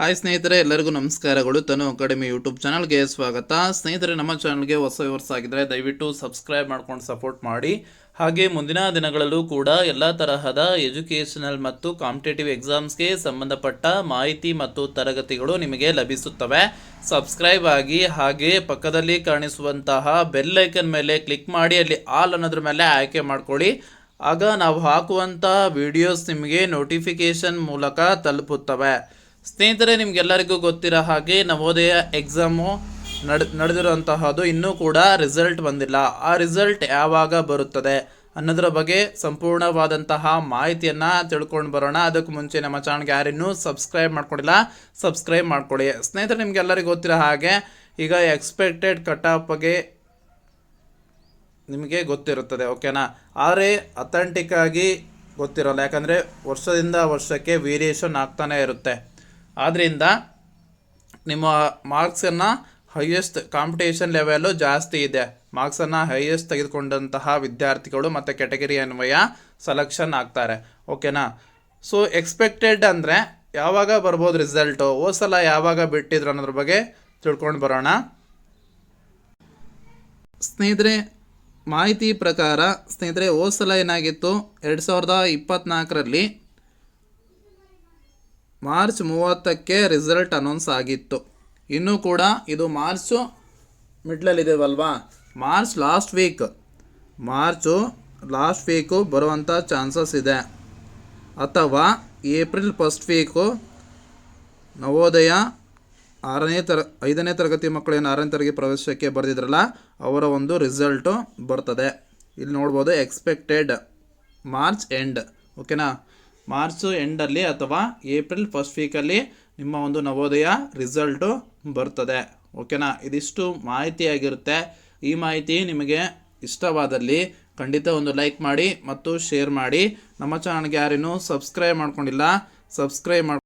Hi ಸ್ನೇಹಿತರೆ, ಎಲ್ಲರಿಗೂ ನಮಸ್ಕಾರಗಳು. ತನು ಅಕಾಡೆಮಿ ಯೂಟ್ಯೂಬ್ ಚಾನಲ್ಗೆ ಸ್ವಾಗತ. ಸ್ನೇಹಿತರೆ, ನಮ್ಮ ಚಾನಲ್ಗೆ ಹೊಸ ವ್ಯೂವರ್ಸ್ ಆಗಿದ್ರೆ ದಯವಿಟ್ಟು ಸಬ್ಸ್ಕ್ರೈಬ್ ಮಾಡ್ಕೊಂಡು ಸಪೋರ್ಟ್ ಮಾಡಿ. ಹಾಗೆ ಮುಂದಿನ ದಿನಗಳಲ್ಲೂ ಕೂಡ ಎಲ್ಲ ತರಹದ ಎಜುಕೇಷನಲ್ ಮತ್ತು ಕಾಂಪಿಟೇಟಿವ್ ಎಕ್ಸಾಮ್ಸ್ಗೆ ಸಂಬಂಧಪಟ್ಟ ಮಾಹಿತಿ ಮತ್ತು ತರಗತಿಗಳು ನಿಮಗೆ ಲಭಿಸುತ್ತವೆ. ಸಬ್ಸ್ಕ್ರೈಬ್ ಆಗಿ ಹಾಗೆ ಪಕ್ಕದಲ್ಲಿ ಕಾಣಿಸುವಂತಹ ಬೆಲ್ ಐಕನ್ ಮೇಲೆ ಕ್ಲಿಕ್ ಮಾಡಿ, ಅಲ್ಲಿ ಆಲ್ ಅನ್ನೋದ್ರ ಮೇಲೆ ಆಯ್ಕೆ ಮಾಡ್ಕೊಳ್ಳಿ. ಆಗ ನಾವು ಹಾಕುವಂತಹ ವಿಡಿಯೋಸ್ ನಿಮಗೆ ನೋಟಿಫಿಕೇಶನ್ ಮೂಲಕ ತಲುಪುತ್ತವೆ. ಸ್ನೇಹಿತರೆ, ನಿಮಗೆಲ್ಲರಿಗೂ ಗೊತ್ತಿರೋ ಹಾಗೆ ನವೋದಯ ಎಕ್ಸಾಮು ನಡ್, ನಡೆದಿರುವಂತಹದ್ದು ಇನ್ನೂ ಕೂಡ ರಿಸಲ್ಟ್ ಬಂದಿಲ್ಲ. ಆ ರಿಸಲ್ಟ್ ಯಾವಾಗ ಬರುತ್ತದೆ ಅನ್ನೋದರ ಬಗ್ಗೆ ಸಂಪೂರ್ಣವಾದಂತಹ ಮಾಹಿತಿಯನ್ನು ತಿಳ್ಕೊಂಡು ಬರೋಣ. ಅದಕ್ಕೆ ಮುಂಚೆ ನಮ್ಮ ಚಾನಲ್ಗೆ ಯಾರಿನ್ನೂ ಸಬ್ಸ್ಕ್ರೈಬ್ ಮಾಡ್ಕೊಂಡಿಲ್ಲ ಸಬ್ಸ್ಕ್ರೈಬ್ ಮಾಡ್ಕೊಳ್ಳಿ ಸ್ನೇಹಿತರೆ, ನಿಮಗೆಲ್ಲರಿಗೂ ಗೊತ್ತಿರೋ ಹಾಗೆ ಈಗ ಎಕ್ಸ್ಪೆಕ್ಟೆಡ್ ಕಟ್ ಆಫ್ ಬಗ್ಗೆ ನಿಮಗೆ ಗೊತ್ತಿರುತ್ತದೆ, ಓಕೆನಾ? ಆದರೆ ಅಥೆಂಟಿಕ್ ಆಗಿ ಗೊತ್ತಿರೋಲ್ಲ. ಯಾಕಂದರೆ ವರ್ಷದಿಂದ ವರ್ಷಕ್ಕೆ ವೇರಿಯೇಷನ್ ಆಗ್ತಾನೆ ಇರುತ್ತೆ. ಆದ್ದರಿಂದ ನಿಮ್ಮ ಮಾರ್ಕ್ಸನ್ನು ಹೈಯೆಸ್ಟ್ ಕಾಂಪಿಟೇಷನ್ ಲೆವೆಲ್ಲು ಜಾಸ್ತಿ ಇದೆ. ಮಾರ್ಕ್ಸನ್ನು ಹೈಯೆಸ್ಟ್ ತೆಗೆದುಕೊಂಡಂತಹ ವಿದ್ಯಾರ್ಥಿಗಳು ಮತ್ತು ಕೆಟಗರಿ ಅನ್ವಯ ಸೆಲೆಕ್ಷನ್ ಆಗ್ತಾರೆ. ಓಕೆನಾ ಸೊ ಎಕ್ಸ್ಪೆಕ್ಟೆಡ್ ಅಂದರೆ ಯಾವಾಗ ಬರ್ಬೋದು ರಿಸಲ್ಟು ಓ ಸಲ ಯಾವಾಗ ಬಿಟ್ಟಿದ್ರು ಅನ್ನೋದ್ರ ಬಗ್ಗೆ ತಿಳ್ಕೊಂಡು ಬರೋಣ. ಸ್ನೇಹಿತರೆ, ಮಾಹಿತಿ ಪ್ರಕಾರ ಸ್ನೇಹಿತರೆ ಓ ಸಲ ಏನಾಗಿತ್ತು? ಎರಡು ಸಾವಿರದ ಇಪ್ಪತ್ತ್ನಾಲ್ಕರಲ್ಲಿ ಮಾರ್ಚ್ ಮೂವತ್ತಕ್ಕೆ ರಿಸಲ್ಟ್ ಅನೌನ್ಸ್ ಆಗಿತ್ತು. ಇನ್ನೂ ಕೂಡ ಇದು March ಮಿಡ್ಲಲ್ಲಿದ್ದೇವಲ್ವಾ March last week. March last week ಬರುವಂಥ ಚಾನ್ಸಸ್ ಇದೆ. ಅಥವಾ ಏಪ್ರಿಲ್ ಫಸ್ಟ್ ವೀಕು ನವೋದಯ ಆರನೇ ತರ, ಐದನೇ ತರಗತಿ ಮಕ್ಕಳೇನು ಆರನೇ ತರಗತಿ ಪ್ರವೇಶಕ್ಕೆ ಬರೆದಿದ್ರಲ್ಲ, ಅವರ ಒಂದು ರಿಸಲ್ಟು ಬರ್ತದೆ. ಇಲ್ಲಿ ನೋಡ್ಬೋದು ಎಕ್ಸ್ಪೆಕ್ಟೆಡ್ ಮಾರ್ಚ್ ಎಂಡ್ ಓಕೆನಾ ಮಾರ್ಚ್ ಎಂಡಲ್ಲಿ ಅಥವಾ ಏಪ್ರಿಲ್ ಫಸ್ಟ್ ವೀಕಲ್ಲಿ ನಿಮ್ಮ ಒಂದು ನವೋದಯ ರಿಸಲ್ಟು ಬರ್ತದೆ. ಓಕೆನಾ? ಇದಿಷ್ಟು ಮಾಹಿತಿಯಾಗಿರುತ್ತೆ ಈ ಮಾಹಿತಿ ನಿಮಗೆ ಇಷ್ಟವಾದಲ್ಲಿ ಖಂಡಿತ ಒಂದು ಲೈಕ್ ಮಾಡಿ ಮತ್ತು ಶೇರ್ ಮಾಡಿ. ನಮ್ಮ ಚಾನಲ್ಗೆ ಯಾರೇನು ಸಬ್ಸ್ಕ್ರೈಬ್ ಮಾಡ್ಕೊಂಡಿಲ್ಲ, ಸಬ್ಸ್ಕ್ರೈಬ್ ಮಾಡಿ